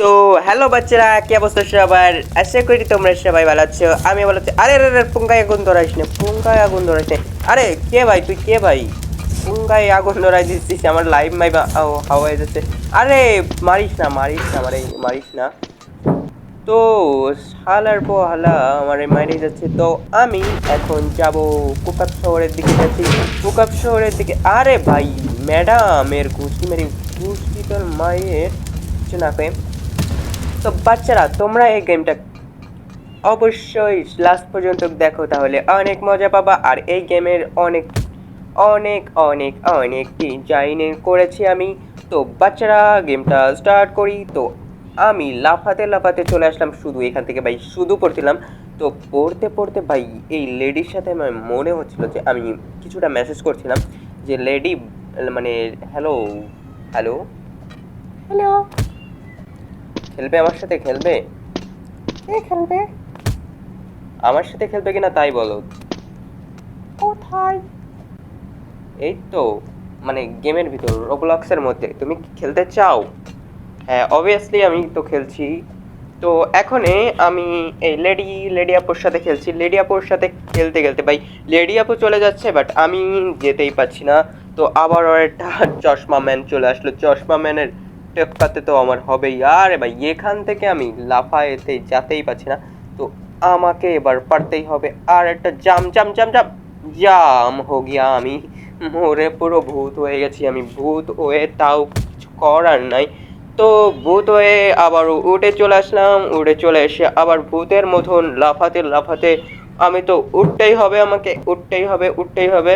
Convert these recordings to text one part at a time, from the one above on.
তো হ্যালো বাচ্চারা, কি অবস্থা সবার? আশা করি তোমরা সবাই ভালো আছো। আমি ভালো আছি আরে আরে পুঙ্গায় আগুন ধরাইস না পুঙ্গায় আগুন ধরাইস না আরে, কে ভাই, তুই কে ভাই? পুঙ্গায় আগুন ধরাই দিচ্ছিস আমার লাইভ মাই হাওয়ায় যাচ্ছে। আরে, মারিস না মারিস না আমার মারিস না। তো, শালার পোহালা, আমার মাইরে যাচ্ছে। তো, আমি এখন যাব কুকাপ শহরের দিকে যাচ্ছি। কুকাপ শহরের দিকে, আরে ভাই ম্যাডামের কুস্তি মেরি কুস্তি তোর মায়ের কিছু না পেয়ে তো বাচ্চারা, তোমরা এই গেমটা অবশ্যই লাস্ট পর্যন্ত দেখো তাহলে। অনেক মজা পাবা। আর এই গেমের অনেক অনেক অনেক অনেক ডিজাইনের করেছি আমি। তো বাচ্চারা গেমটা স্টার্ট করি। তো আমি লাফাতে লাফাতে চলে আসলাম। শুধু এখান থেকে ভাই, শুধু পড়ছিলাম। তো পড়তে পড়তে ভাই, এই লেডির সাথে আমার মনে হচ্ছিল যে আমি কিছুটা মেসেজ করছিলাম যে লেডি মানে হ্যালো হ্যালো হ্যালো খেলবে আমার সাথে খেলবে? কে খেলবে? আমার সাথে খেলবে কিনা তাই বলো। কোথায়? এই তো মানে গেমের ভিতর রোবলক্সের মধ্যে। তুমি কি খেলতে চাও? হ্যাঁ অবভিয়াসলি আমি তো খেলছি। তো এখনে আমি এই লেডি লেডি আপুর সাথে খেলছি। লেডি আপুর সাথে খেলতে খেলতে ভাই লেডি আপু চলে যাচ্ছে বাট আমি যেতেই পারছি না। তো আবার একটা চশমা ম্যান চলে আসলো। চশমা ম্যানের টেক্কাতে তো আমার হবেই। আরে ভাই, এখান থেকে আমি লাফায়েতে যেতেই পারছি না। তো আমাকে এবার পারতেই হবে। আর একটা জাম জাম জাম জাম জাম হো গিয়া আমি। মোরে পুরো ভূত হয়ে গেছি আমি। ভূত হয়ে তাও কিছু করার নাই। তো ভূত হয়ে আবার উঠে চলে আসলাম। উঠে চলে এসে আবার ভূতের মতন লাফাতে লাফাতে আমি তো উঠতেই হবে আমাকে, উঠতেই হবে উঠতেই হবে।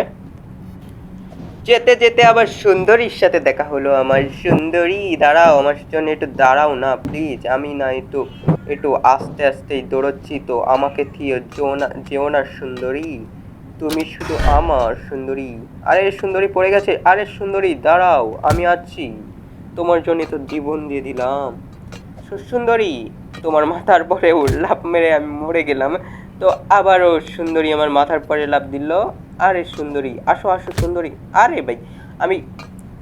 যেতে যেতে আবার সুন্দরীর সাথে দেখা হলো আমার। সুন্দরী, দাঁড়াও, আমার জন্য একটু দাঁড়াও না প্লিজ আমি না একটু একটু আস্তে আস্তেই দৌড়চ্ছি তো। আমাকে থিও, যেও না সুন্দরী। তুমি শুধু আমার সুন্দরী। আরে, সুন্দরী পড়ে গেছে। আরে, সুন্দরী, দাঁড়াও, আমি আছি। তোমার জন্য তো জীবন দিয়ে দিলাম। সুন্দরী, তোমার মাথার পরে লাফ মেরে আমি মরে গেলাম। তো আবারও সুন্দরী আমার মাথার পরে লাফ দিল। আরে সুন্দরী, আসো আসো সুন্দরী। আরে ভাই, আমি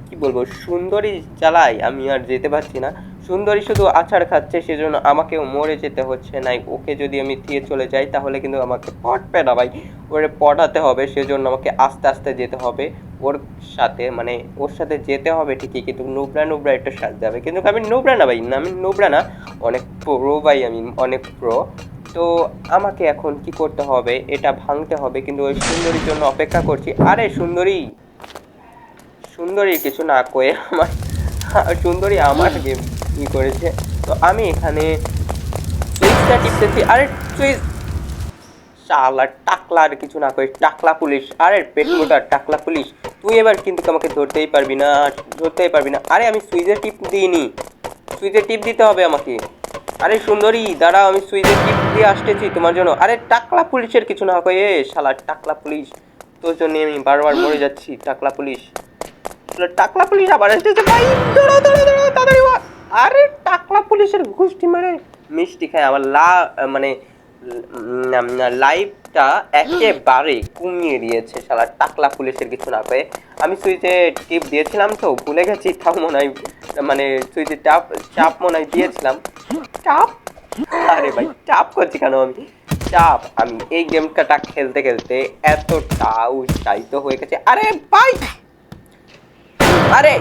কি বলব, সুন্দরী জ্বালাই আমি আর যেতে পারছি না। সুন্দরী শুধু আছাড় খাচ্ছে, সেজন্য আমাকেও মরে যেতে হচ্ছে নাই। ওকে যদি আমি দিয়ে চলে যাই, তাহলে কিন্তু আমাকে পটবে না ভাই। ওরে পটাতে হবে, সেজন্য আমাকে আস্তে আস্তে যেতে হবে। ওর সাথে মানে ওর সাথে যেতে হবে ঠিকই, কিন্তু নুবরা নুবরা একটু সাজতে হবে কিন্তু আমি নুবরা না ভাই না আমি নুবরা না, অনেক প্রো ভাই, আমি অনেক প্রো তো আমাকে এখন কি করতে হবে? এটা ভাঙতে হবে কিন্তু ওই সুন্দরীর জন্য অপেক্ষা করছি। আরে সুন্দরী! সুন্দরী কিছু না কয়ে আমার সুন্দরী আমার গেম ই করেছে। তো আমি এখানে সুইচটা টিপতেছি। আরে সুইচ শালা টাকলা আর কিছু না করে টাকলা পুলিশ। আরে পেট মোটা টাকলা পুলিশ। তুই এবার কিন্তু আমাকে ধরতেই পারবি না ধরতেই পারবি না। আরে আমি সুইচের টিপ দিইনি। সুইচের টিপ দিতে হবে আমাকে। আরে সুন্দরী, দাঁড়াও, আমি সুইচের টিপ দিয়ে আসতেছি তোমার জন্য। আরে টাকলা পুলিশের কিছু না কয়ে শালা টাকলা পুলিশ। তোর জন্য আমি বারবার মরে যাচ্ছি, টাকলা পুলিশ। টাকলা পুলিশ আবার এসেছে। ভাই, দৌড়াও দৌড়াও দৌড়াও, তাড়াতাড়ি আরে টাকলা পুলিশের ঘুষটি মারে, মিষ্টি খায়, আবার লা মানে লাইফটা একেবারে কমিয়ে দিয়েছে সারা টাকলা পুলিশের কিছু না পেয়ে আমি সুইচে টিপ দিয়েছিলাম তো, ভুলে গেছি, তাও মনে হয় মানে সুইচে চাপ চাপ মনে হয় দিয়েছিলাম। চাপ? আরে ভাই, চাপ করছি কেন আমি? চাপ, আমি এই গেমটা খেলতে খেলতে এতটা উৎসাহিত হয়ে গেছে। আরে ভাই! আরে!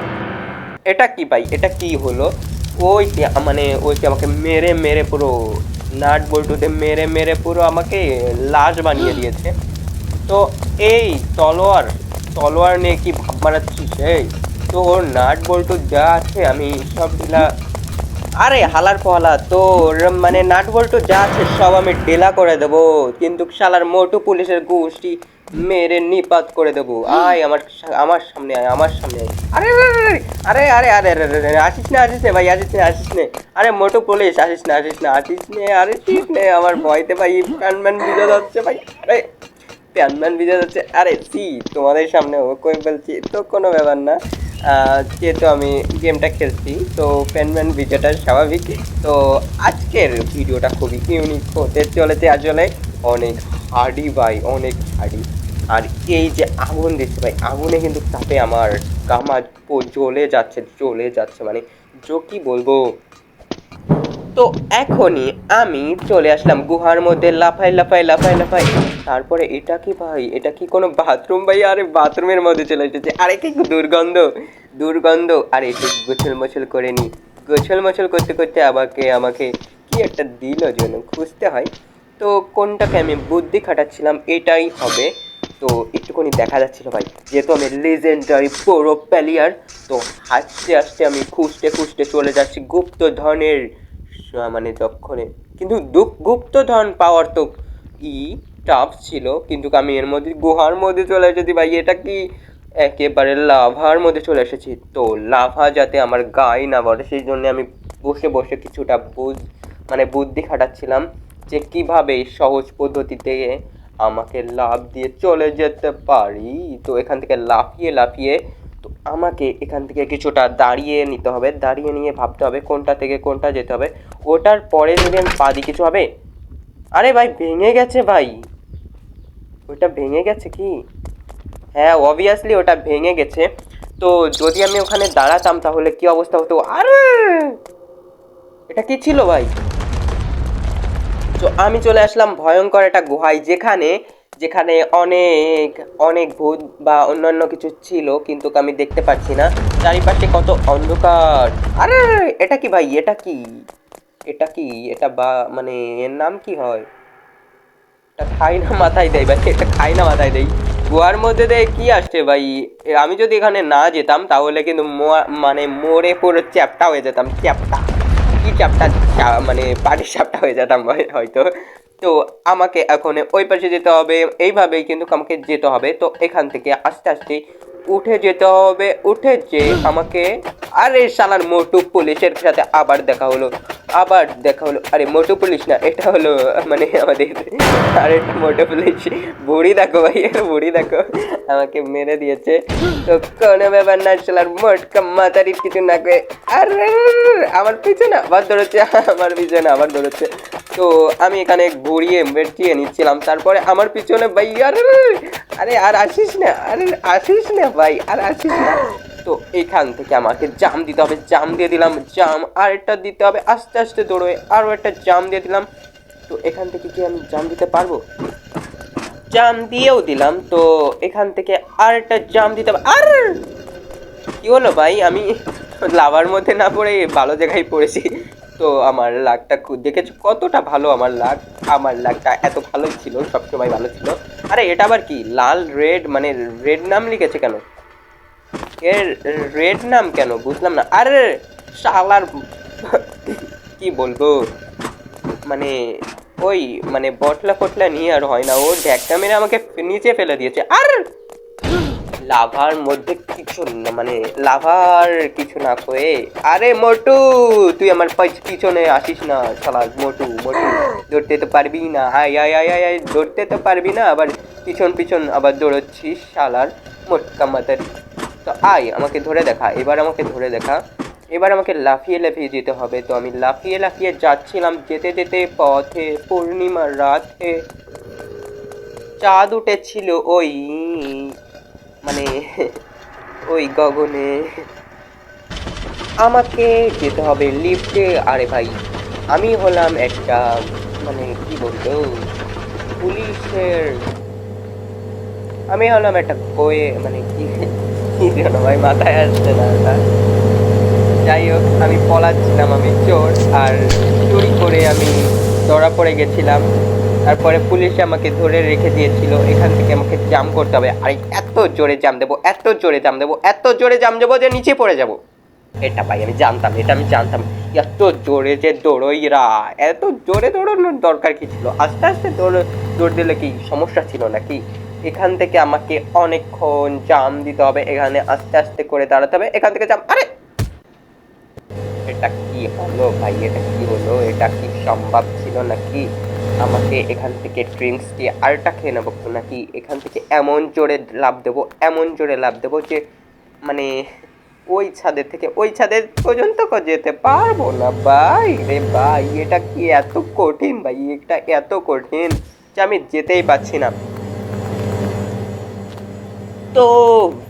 এটা কি ভাই? এটা কি হলো? ওই মানে ওই আমাকে মেরে মেরে পুরো নাট বল্টুতে মেরে মেরে পুরো আমাকে লাশ বানিয়ে দিয়েছে। তো এই তলোয়ার তলোয়ার নিয়ে কি ভাব মারাচ্ছিস, এই? তো ওর নাট বল্টু যা আছে আমি সব ঢিলা আরে হালার পহালা, তোর মানে নাট বল্টু যা আছে সব আমি ঢেলা করে দেবো। কিন্তু শালার মোটু পুলিশের গোষ্ঠী মেরে নিপাত করে দেবো আয় আমার আমার সামনে আয় আমার সামনে আয় আরে আরে আরে আরে আরে আসিস না আসিস না ভাই আসিস না আসিস না আরে মোটো পুলিশ আসিস না আসিস না আসিস নে আরে ঠিক নে আমার ভয়তে ভাই প্যানম্যান ভিজে যাচ্ছে ভাই আরে প্যানম্যান ভিজে যাচ্ছে আরে সি তোমাদের সামনে ও কই বলছি তো কোনো ব্যাপার না যেহেতু আমি গেমটা খেলছি তো প্যানম্যান ভিডিওটা স্বাভাবিক তো আজকের ভিডিওটা খুবই ইউনিক হতে চলেছে আসলে অনেক হার্ডি ভাই অনেক হার্ডি আর এই যে আগুন দিচ্ছে ভাই আগুনে কিন্তু তাতে আমার প- জ্বলে যাচ্ছে জ্বলে যাচ্ছে মানে জো কি বলব? তো এখনই আমি চলে আসলাম গুহার মধ্যে লাফাই লাফাই লাফাই লাফাই তারপরে এটা কি ভাই? এটা কি কোনো বাথরুম ভাই? আরে বাথরুমের মধ্যে চলে এসেছে। আরে কি দুর্গন্ধ দুর্গন্ধ। আরে একটু গোছল মোছল করে নি। গোছল মোছল করতে করতে আমাকে আমাকে কি একটা দিল যেন, খুঁজতে হয়। তো কোনটাকে আমি বুদ্ধি খাটাচ্ছিলাম, এটাই হবে। তো একটুখানি দেখা যাচ্ছিল ভাই। যেহেতু আমি লেজেন্ডারি প্রো প্লেয়ার তো হাসতে হাসতে আমি খুঁজতে খুঁজতে চলে যাচ্ছি গুপ্ত ধনের মানে যক্ষণে। কিন্তু গুপ্ত ধন পাওয়ার তো ই টাফ ছিল, কিন্তু আমি এর মধ্যে, গুহার মধ্যে চলে এসেছি ভাই। এটা কি একেবারে লাভার মধ্যে চলে এসেছি? তো লাভা যাতে আমার গায়ে না বলে, সেই জন্য আমি বসে বসে কিছুটা বুঝ মানে বুদ্ধি খাটাচ্ছিলাম যে কীভাবে সহজ পদ্ধতিতে আমাকে লাভ দিয়ে চলে যেতে পারি। তো এখান থেকে লাফিয়ে লাফিয়ে তো আমাকে এখান থেকে কিছুটা দাঁড়িয়ে নিতে হবে। দাঁড়িয়ে নিয়ে ভাবতে হবে কোনটা থেকে কোনটা যেতে হবে। ওটার পরে যদি আমি পা কিছু হবে। আরে ভাই, ভেঙে গেছে ভাই। ওটা ভেঙে গেছে কি? হ্যাঁ অবভিয়াসলি ওটা ভেঙে গেছে। তো যদি আমি ওখানে দাঁড়াতাম তাহলে কি অবস্থা হতো? আরে! এটা কি ছিল ভাই? তো আমি চলে আসলাম ভয়ঙ্কর একটা গুহায় যেখানে যেখানে অনেক অনেক ভূত বা অন্যান্য কিছু ছিল, কিন্তু আমি দেখতে পাচ্ছি না। চারিপাশে কত অন্ধকার। আরে, এটা কি ভাই? এটা কি? এটা কি? এটা বা মানে এর নাম কি হয়? এটা খাই না, মাথায় দেয় ভাই। এটা খাই না, মাথায় দেয়। গুহার মধ্যে দেয় কি আসছে ভাই? আমি যদি এখানে না যেতাম, তাহলে কিন্তু মানে মোড়ে পুরো চ্যাপটা হয়ে যেতাম। চ্যাপটা। কি চাপটা মানে পাটির চাপটা হয়ে যেতাম হয়তো। তো আমাকে এখন ওই পাশে যেতে হবে, এইভাবেই কিন্তু আমাকে যেতে হবে। তো এখান থেকে আস্তে আস্তে উঠে যেতে হবে, উঠে যে আমাকে, আরে সালার মোটু পুলিশের সাথে আবার দেখা হলো, আবার দেখা হলো। আরে মোটু পুলিশ না, এটা হলো মানে আমাদের, আরে মোটু পুলিশ। বুড়ি দেখো ভাই বুড়ি দেখো, আমাকে মেরে দিয়েছে। তো কোনো ব্যাপার না সালার মোটকা মাতারির কিছু না করে আরে, আমার পিছনে আবার দৌড়চ্ছে, আমার পিছনে আবার দৌড়চ্ছে। তো আমি এখানে ঘুরিয়ে বেটিয়ে নিচ্ছিলাম। তারপরে আমার পিছনে ভাই আরে আরে, আর আসিস না, আরে, আসিস না ভাই, আর আসিস না। তো এখান থেকে আমাকে জাম দিতে হবে, জাম দিয়ে দিলাম, জাম, আর একটা দিতে হবে, আস্তে আস্তে দৌড়ে আরও একটা জাম দিয়ে দিলাম। তো এখান থেকে কি আমি জাম দিতে পারব? জাম দিয়েও দিলাম, তো এখান থেকে আর একটা জাম দিতে হবে। আর! কি হলো ভাই? আমি লাভার মধ্যে না পড়ে ভালো জায়গায় পড়েছি। তো আমার লাকটা দেখেছ কতটা ভালো আমার লাক? আমার লাকটা এত ভালো ছিল, সবসময় ভালো ছিল। আরে, এটা আবার কি? লাল, রেড মানে রেড নাম লিখেছে কেন? এর রেড নাম কেন? বুঝলাম না। আরে, শালার কি বলব? মানে ওই মানে বটলা ফটলা নিয়ে আর হয় না। ও ঢ্যাকটা মেরে আমাকে নিচে ফেলে দিয়েছে। আর লাভার মধ্যে কিছু না মানে লাভার কিছু না কয়ে, আরে মোটু, তুই আমার পাছ- পিছনে আসিস না শালা, মোটু মোটু দৌড়তে তো পারবি না আয় আয় আয় আয় দৌড়তে তো পারবি না, আবার পিছন পিছন আবার দৌড়চ্ছিস শালার মোটকা মাতারি তো আয়, আমাকে ধরে দেখা, এবার আমাকে ধরে দেখা, এবার আমাকে লাফিয়ে লাফিয়ে যেতে হবে। তো আমি লাফিয়ে লাফিয়ে যাচ্ছিলাম যেতে যেতে পথে, পূর্ণিমার রাতে। চাঁদ উঠেছিল ওই মানে ওই গগনে আমাকে যেতে হবে লিফটে। আরে ভাই, আমি হলাম একটা মানে কি বলতো পুলিশের, আমি হলাম একটা বয়ে মানে কি ভাই, মাথায় আসছে না যাই হোক, আমি পলাচ্ছিলাম আমি চোর, আর চুরি করে আমি ধরা পড়ে গেছিলাম। তারপরে পুলিশ আমাকে ধরে রেখে দিয়েছিল। এখান থেকে আমাকে জাম করতে হবে। আর, এত জোরে জাম দেবো, এত জোরে জাম দেবো, এত জোরে জাম দেবো যে নিচে পড়ে যাব। এটা ভাই, আমি জানতাম এটা আমি জানতাম এত জোরে যে দৌড়ইরা, এত জোরে দৌড়ানোর দরকার কি ছিল? আস্তে আস্তে দৌড় দৌড় দিলে কি সমস্যা ছিল নাকি? এখান থেকে আমাকে অনেকক্ষণ জাম দিতে হবে, এখানে আস্তে আস্তে করে দাঁড়াতে হবে, এখান থেকে জাম আরে এটা কি হলো ভাই? এটা কি হলো? এটা কি সম্ভব ছিল নাকি? আমাকে এখান থেকে ড্রিঙ্কস দিয়ে আরটা খেয়ে নেব নাকি? এখান থেকে এমন জোরে লাভ দেবো, এমন জোরে লাভ দেবো যে মানে ওই ছাদের থেকে ওই ছাদের পর্যন্ত যেতে পারব না ভাই রে ভাই। এটা কি এত কঠিন ভাই? এটা এত কঠিন যে আমি যেতেই পারছি না। তো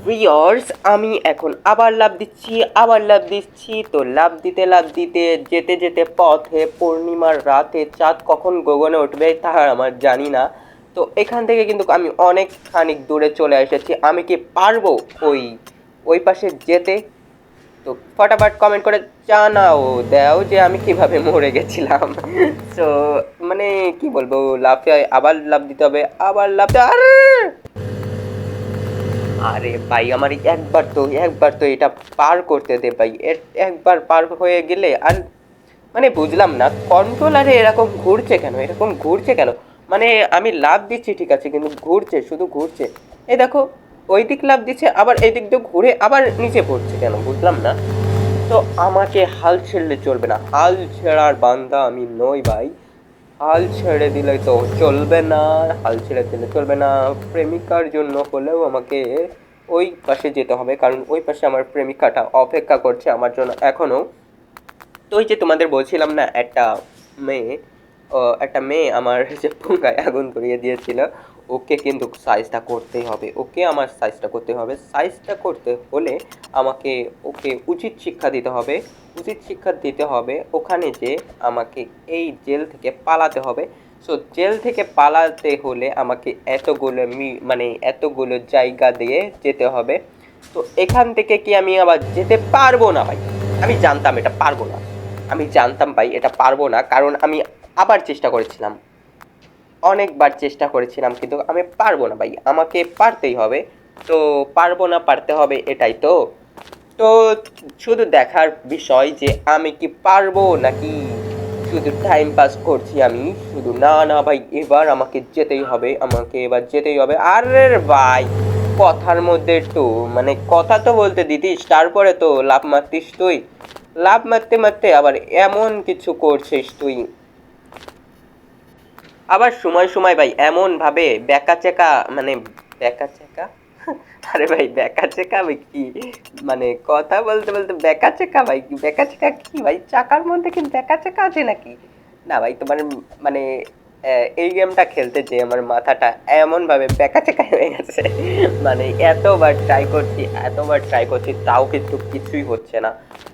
ভিওর্স আমি এখন আবার লাভ দিচ্ছি, আবার লাভ দিচ্ছি। তো লাভ দিতে লাভ দিতে, যেতে যেতে পথে পূর্ণিমার রাতে চাঁদ কখন গগনে উঠবে তা আমার জানি না। তো এখান থেকে কিন্তু আমি অনেক খানিক দূরে চলে এসেছি। আমি কি পারব ওই ওই পাশে যেতে? তো ফটাফট কমেন্ট করে জানাও, দাও যে আমি কীভাবে মরে গেছিলাম। তো মানে কি বলব, লাফে আবার লাভ দিতে হবে, আবার লাভ আরে! আরে ভাই, আমার একবার তো একবার তো এটা পার করতে দে ভাই। একবার পার হয়ে গেলে আর মানে বুঝলাম না কন্ট্রোলারে এরকম ঘুরছে কেন? এরকম ঘুরছে কেন? মানে আমি লাভ দিচ্ছি, ঠিক আছে, কিন্তু ঘুরছে, শুধু ঘুরছে। এই দেখো, ওই দিক লাভ দিচ্ছে, আবার এই দিক দিয়ে ঘুরে আবার নিচে পড়ছে কেন? বুঝলাম না। তো আমাকে হাল ছেড়লে চলবে না। হাল ছেড়ার বান্দা আমি নই ভাই। হাল ছেড়ে দিলে তো চলবে না, হাল ছেড়ে দিলে চলবে না। প্রেমিকার জন্য হলেও আমাকে ওই পাশে যেতে হবে, কারণ ওই পাশে আমার প্রেমিকাটা অপেক্ষা করছে আমার জন্য। এখনও তো ওই যে তোমাদের বলছিলাম না, একটা মেয়ে একটা মেয়ে আমার যে পুঙ্গায় আগুন ধরিয়ে দিয়েছিল ওকে কিন্তু সাইজটা করতেই হবে, ওকে আমার সাইজটা করতে হবে। সাইজটা করতে হলে আমাকে ওকে উচিত শিক্ষা দিতে হবে। উচিত শিক্ষা দিতে হবে ওখানে যে আমাকে এই জেল থেকে পালাতে হবে। সো জেল থেকে পালাতে হলে আমাকে এতগুলো মি মানে এতগুলো জায়গা দিয়ে যেতে হবে। তো এখান থেকে কি আমি আবার যেতে পারব না ভাই? আমি জানতাম এটা পারব না। আমি জানতাম ভাই এটা পারব না, কারণ আমি আবার চেষ্টা করেছিলাম। অনেকবার চেষ্টা করেছিলাম, কিন্তু আমি পারব না ভাই, আমাকে পারতেই হবে। তো পারব না, পারতে হবে এটাই তো। তো শুধু দেখার বিষয় যে আমি কি পারব নাকি শুধু টাইম পাস করছি আমি, শুধু না না ভাই, এবার আমাকে যেতেই হবে, আমাকে এবার যেতেই হবে। আরে ভাই, কথার মধ্যে একটু মানে কথা তো বলতে দিতিস, তারপরে তো লাভ মারতিস তুই। লাভ মারতে মারতে আবার এমন কিছু করছিস তুই। আবার সময় সময় ভাই এমন ভাবে বেকা চেকা মানে বেকা চেকা আরে ভাই বেকা চেকা ভাই কি? মানে কথা বলতে বলতে বেকা চেকা ভাই বেকা চেকা কি ভাই? চাকার মধ্যে কি বেকা চেকা আছে নাকি? না ভাই, তোমার মানে এই গেমটা খেলতে যে আমার মাথাটা এমন ভাবে বেকা চেকা হয়ে গেছে। মানে এতবার ট্রাই করছি, এতবার ট্রাই করছি, তাও কিন্তু কিছুই হচ্ছে না।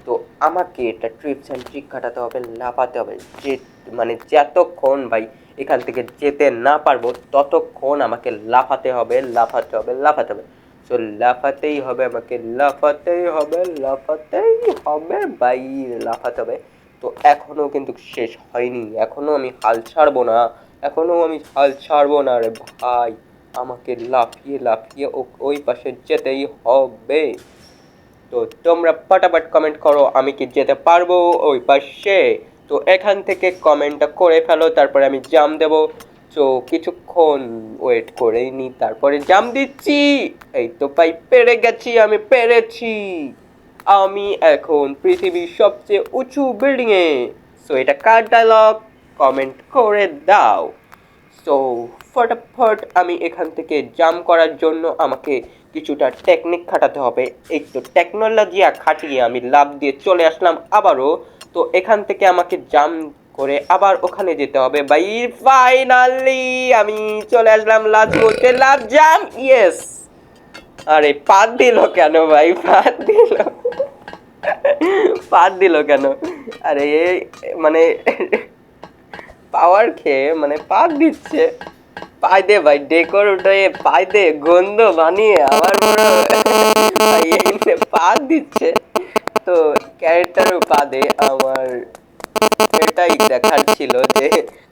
তো আমাকে এটা ট্রিপস অ্যান্ড ট্রিক কাটাতে হবে, লাফাতে হবে, যে মানে যতক্ষণ ভাই এখান থেকে যেতে না পারব, ততক্ষণ আমাকে লাফাতে হবে লাফাতে হবে লাফাতে হবে। তো লাফাতেই হবে আমাকে, লাফাতেই হবে লাফাতেই হবে ভাই লাফাতে হবে। তো এখনও কিন্তু শেষ হয়নি এখনও আমি হাল ছাড়বো না এখনও আমি হাল ছাড়বো না রে ভাই। আমাকে লাফিয়ে লাফিয়ে ওই পাশে যেতেই হবে। তো তোমরা ফটাফট কমেন্ট করো, আমি কি যেতে পারব ওই পাশে? তো এখান থেকে কমেন্টটা করে ফেলো, তারপরে আমি জাম দেব। তো কিছুক্ষণ ওয়েট করেই নি, তারপরে জাম দিচ্ছি। এই তো ভাই, পেরে গেছি, আমি পেরেছি। আমি এখন পৃথিবীর সবচেয়ে উঁচু বিল্ডিংয়ে সো এটা কার ডায়লগ কমেন্ট করে দাও। সো ফটাফট আমি এখান থেকে জাম করার জন্য আমাকে কিছুটা টেকনিক খাটাতে হবে। এই তো টেকনোলজি খাটিয়ে আমি লাভ দিয়ে চলে আসলাম আবারও। তো এখান থেকে আমাকে জাম করে আবার ওখানে যেতে হবে। ভাই ফাইনালি আমি চলে আসলাম লাভ করতে লাভ জাম ইয়েস আরে, পাত দিল কেন ভাই? পাত দিল। পাত দিল কেন? আরে মানে পাওয়ার খেয়ে মানে পাত দিচ্ছে। পাই দে ভাই ডেকোর উঠে পাই দে, গন্ধ বানিয়ে আবার পুরো পাত দিচ্ছে। তো ক্যারেক্টার পাদে আমার এটাই দেখার ছিল যে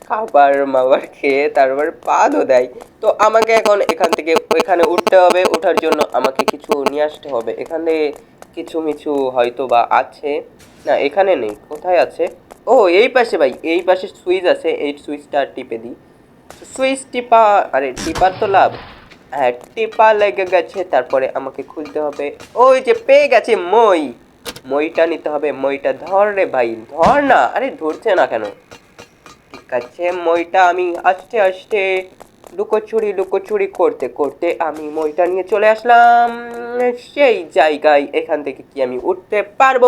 খাবার মাবার খেয়ে তারপর পাদও দেয়। তো আমাকে এখন এখান থেকে ওইখানে উঠতে হবে, ওঠার জন্য আমাকে কিছু নিয়ে আসতে হবে। এখানে কিছু মিছু হয়তো বা আছে। না, এখানে নেই, কোথায় আছে? ও, এই পাশে ভাই, এই পাশে সুইচ আছে, এই সুইচটা টিপে দিই। সুইচ টিপা, আরে টিপার তো লাভ। হ্যাঁ টিপা লেগে গেছে, তারপরে আমাকে খুলতে হবে। ওই যে পেয়ে গেছে মই। মইটা নিতে হবে, মইটা ধর রে ভাই, ধর না, আরে ধরছে না কেন? ঠিক আছে, মইটা আমি আস্তে আস্তে লুকোচুরি লুকোচুরি করতে করতে আমি মইটা নিয়ে চলে আসলাম। সেই জায়গায় এখান থেকে কি আমি উঠতে পারব?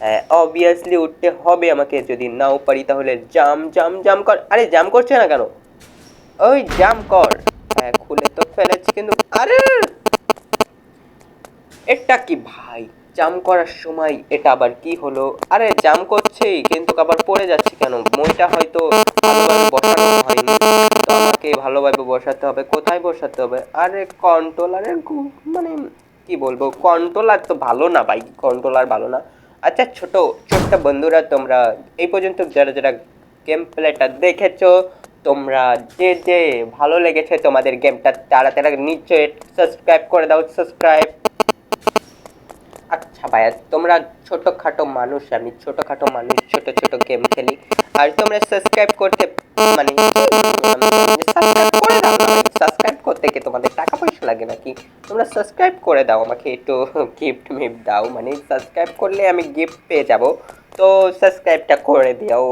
হ্যাঁ অবভিয়াসলি উঠতে হবে আমাকে, যদি নাও পারি তাহলে জাম জাম জাম কর। আরে জাম করছে না কেন? ওই জাম কর। হ্যাঁ খুলে তো ফেলেছি কিন্তু, আরে! এটা কি ভাই? জাম করার সময় এটা আবার কি হলো? আরে, জাম করছেই, কিন্তু আবার পড়ে যাচ্ছে কেন? মইটা হয়তো ভালোভাবে বসানো হয়নি। তো আমাকে ভালোভাবে বসাতে হবে। কোথায় বসাতে হবে? আরে কন্ট্রোলারের মানে কি বলব? কন্ট্রোলার তো ভালো না ভাই কন্ট্রোলার ভালো না। আচ্ছা ছোট, ছোট্ট বন্ধুরা, তোমরা এই পর্যন্ত যারা যারা গেম প্লেটা দেখেছ, তোমরা যে যে ভালো লেগেছে তোমাদের গেমটা তারা তারা নিশ্চয়ই সাবস্ক্রাইব করে দাও সাবস্ক্রাইব আচ্ছা ভাইয়া তোমরা ছোটখাটো মানুষ, আমি ছোটখাটো মানুষ, ছোট ছোট গেম খেলি। আর তোমরা সাবস্ক্রাইব করতে মানে সাবস্ক্রাইব করে দাও সাবস্ক্রাইব করতে কি তোমাদের টাকা পয়সা লাগে নাকি? তোমরা সাবস্ক্রাইব করে দাও আমাকে, একটু গিফট মিফট দাও মানে সাবস্ক্রাইব করলে আমি গিফট পেয়ে যাব। তো সাবস্ক্রাইবটা করে দিও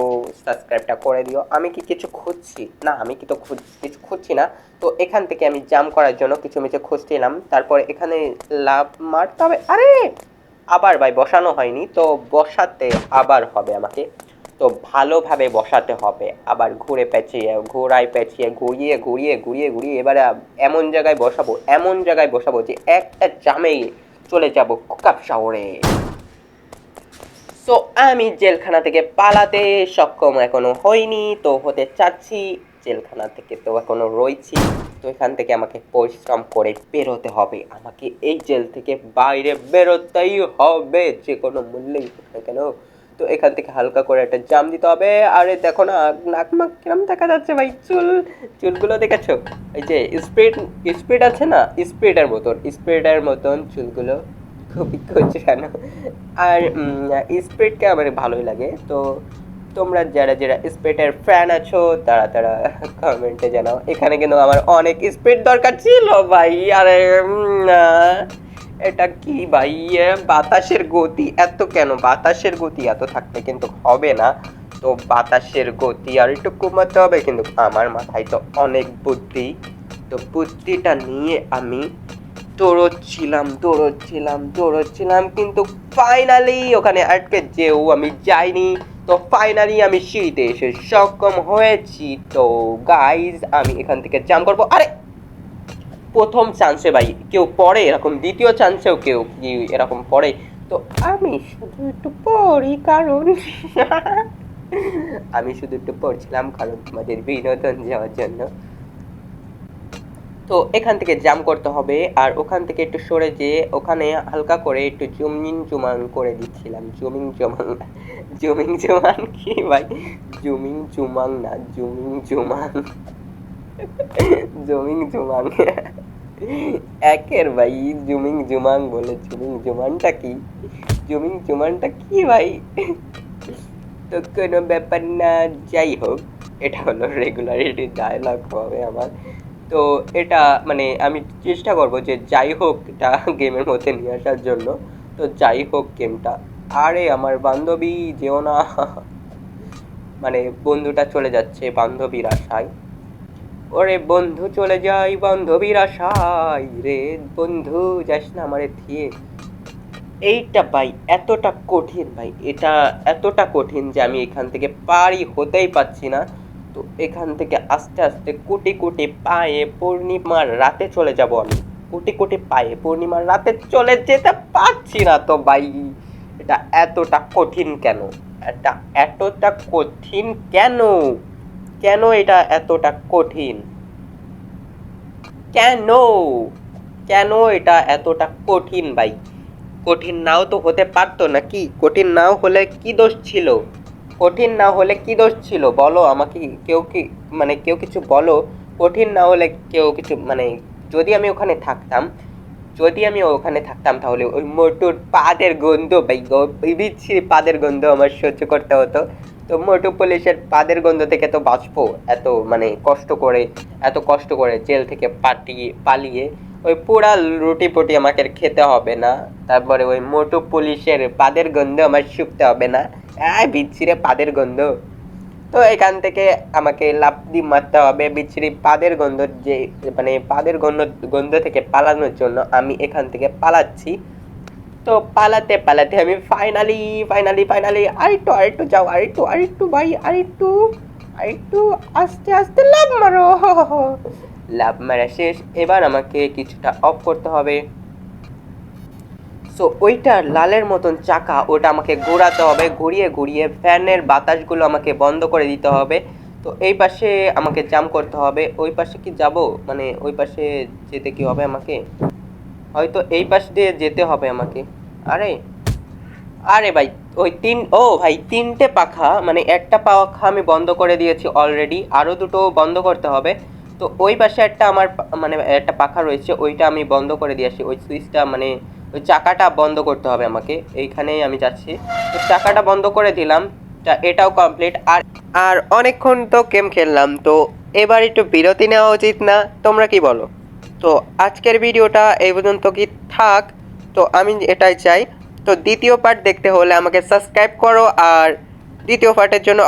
সাবস্ক্রাইবটা করে দিও। আমি কি কিছু খুঁজছি? না, আমি কি তো কিছু খুঁজছি না। তো এখান থেকে আমি জাম করার জন্য কিছু মিছে খুঁজছিলাম। তারপর এখানে লাভ মারতে হবে আরে! আবার ভাই, বসানো হয়নি। তো বসাতে আবার হবে আমাকে। তো ভালোভাবে বসাতে হবে। আবার ঘুরে পেঁচিয়ে ঘোরায় পেঁচিয়ে, ঘুরিয়ে ঘুরিয়ে ঘুরিয়ে ঘুরিয়ে এবারে এমন জায়গায় বসাবো, এমন জায়গায় বসাবো যে একটা জামেই চলে যাব কুকাপ শহরে। সো আমি জেলখানা থেকে পালাতে সক্ষম এখনও হয়নি তো হতে চাচ্ছি জেলখানা থেকে, তো এখনও রয়েছি তো এখান থেকে আমাকে পরিশ্রম করে বেরোতে হবে। আমাকে এই জেল থেকে বাইরে বেরোতেই হবে, যে কোনো মূল্যেই কেন। তো এখান থেকে হালকা করে একটা জাম দিতে হবে। আরে দেখো না, নাক মাক কিরম দেখা যাচ্ছে ভাই, চুল, চুলগুলো দেখেছ? এই যে স্পিড স্পিড আছে না স্পিডের মতন স্পিডের মতন চুলগুলো। খুবই কোচরানো আর স্পিডকে আমার ভালোই লাগে। তো তোমরা যারা যারা স্পিডের ফ্যান আছো, তারা তারা কমেন্টে জানাও। এখানে কিন্তু আমার অনেক স্পিড দরকার ছিল ভাই। আরে এটা কি ভাই? বাতাসের গতি এত কেন? বাতাসের গতি এত থাকতে কিন্তু হবে না। তো বাতাসের গতি আর একটু কমাতে হবে কিন্তু আমার মাথায় তো অনেক বুদ্ধি। তো বুদ্ধিটা নিয়ে আমি দৌড়চ্ছিলাম দৌড়চ্ছিলাম দৌড়চ্ছিলাম, কিন্তু ফাইনালি ওখানে আটকে যেও, আমি যাইনি। তো ফাইনালি আমি সিঁড়িতে এসে সক্ষম হয়েছি। তো গাইজ আমি এখান থেকে জাম করব। আরে, প্রথম চান্সে ভাই, কেউ পড়ে এরকম, দ্বিতীয় চান্সেও কেউ কি এরকম পড়ে? তো আমি শুধু একটু পড়ি, কারণ আমি শুধু একটু পড়ছিলাম, কারণ তোমাদের বিনোদন যাওয়ার জন্য। তো এখান থেকে জাম করতে হবে আর ওখান থেকে একটু সরে যেয়ে ওখানে হালকা করে একটু জুমিং জুমাং করে দিচ্ছিলাম। জুমিং জুমাং, জুমিং জুমান কি ভাই? জুমিং জুমাং না, জুমিং জুমান জুমিং জুমাং। একের ভাই, জুমিং জুমাং বলে জুমিং জুমানটা কি? জুমিং জুমানটা কি ভাই? তো কোনো ব্যাপার না, যাই হোক, এটা হলো রেগুলারিটি ডায়লগ হবে আমার। তো এটা মানে আমি চেষ্টা করব যে যাই হোক এটা গেমের মধ্যে নিয়ে আসার জন্য। তো যাই হোক গেমটা। আরে আমার বান্ধবী, যেও না। মানে বন্ধুটা চলে যাচ্ছে বান্ধবীর আশায়। ওরে বন্ধু চলে যাই বান্ধবীর আশায়। রে বন্ধু, যাস না আমারে থিয়ে এইটা ভাই এতটা কঠিন ভাই। এটা এতটা কঠিন যে আমি এখান থেকে পারি হতেই পাচ্ছি না। তো এখান থেকে আস্তে আস্তে কোটি কোটি পায়ে পূর্ণিমার রাতে চলে যাব আমি। কোটি কোটি পায়ে পূর্ণিমার রাতে চলে যেতে পারছি না তো ভাই। এটা এতটা কঠিন কেন? এটা এতটা কঠিন কেন? কেন এটা এতটা কঠিন? কেন? কেন এটা এতটা কঠিন ভাই? কঠিন নাও তো হতে পারতো নাকি? কঠিন নাও হলে কি দোষ ছিল? কঠিন না হলে কি দোষ ছিল? বলো আমাকে, কেউ কি মানে কেউ কিছু বলো? কঠিন না হলে কেউ কিছু মানে যদি আমি ওখানে থাকতাম, যদি আমি ওখানে থাকতাম তাহলে ওই মোটুর পাদের গন্ধ বিচ্ছিরি পাদের গন্ধ আমার সহ্য করতে হতো। তো মোটু পুলিশের পাদের গন্ধ থেকে তো বাঁচবো, এত মানে কষ্ট করে, এত কষ্ট করে জেল থেকে পাটিয়ে পালিয়ে ওই পুরা রুটি পুটি আমাকে খেতে হবে না। তারপরে ওই মোটু পুলিশের পাদের গন্ধ আমার শুকতে হবে না। বিচ্ছিরে পাদের গন্ধ। তো এখান থেকে আমাকে লাফ দিয়ে মারতে হবে। বিচ্ছিরি পাদের গন্ধ যে মানে পাদের গন্ধ গন্ধ থেকে পালানোর জন্য আমি এখান থেকে পালাচ্ছি। তো পালাতে পালাতে আমি ফাইনালি ফাইনালি ফাইনালি আরেকটু আরেকটু যাও, আরেকটু আরেকটু ভাই, আরেকটু আরেকটু আস্তে আস্তে লাভ মারো। লাভ মারা শেষ। এবার আমাকে কিছুটা অফ করতে হবে। সো ওইটার লালের মতন চাকা, ওটা আমাকে ঘোরাতে হবে ঘুরিয়ে ঘুরিয়ে ফ্যানের বাতাসগুলো আমাকে বন্ধ করে দিতে হবে। তো এই পাশে আমাকে জাম করতে হবে। ওই পাশে কি যাব? মানে ওই পাশে যেতে কি হবে আমাকে? হয়তো এই পাশ দিয়ে যেতে হবে আমাকে। আরে আরে ভাই, ওই তিন, ও ভাই, তিনটে পাখা মানে একটা পাখা আমি বন্ধ করে দিয়েছি অলরেডি আরও দুটো বন্ধ করতে হবে। তো ওই পাশে একটা আমার মানে একটা পাখা রয়েছে, ওইটা আমি বন্ধ করে দিয়েছি ওই সুইচটা মানে ওই চাকাটা বন্ধ করতে হবে আমাকে। এইখানেই আমি যাচ্ছি। তো চাকাটা বন্ধ করে দিলাম। এটাও কমপ্লিট আর আর অনেকক্ষণ তো গেম খেললাম। তো এবার একটু বিরতি নেওয়া উচিত না। তোমরা কি বলো? তো আজকের ভিডিওটা এই পর্যন্ত কি থাক? তো আমি এটাই চাই। তো দ্বিতীয় পার্ট দেখতে হলে আমাকে সাবস্ক্রাইব করো। আর দ্বিতীয় পার্টের জন্য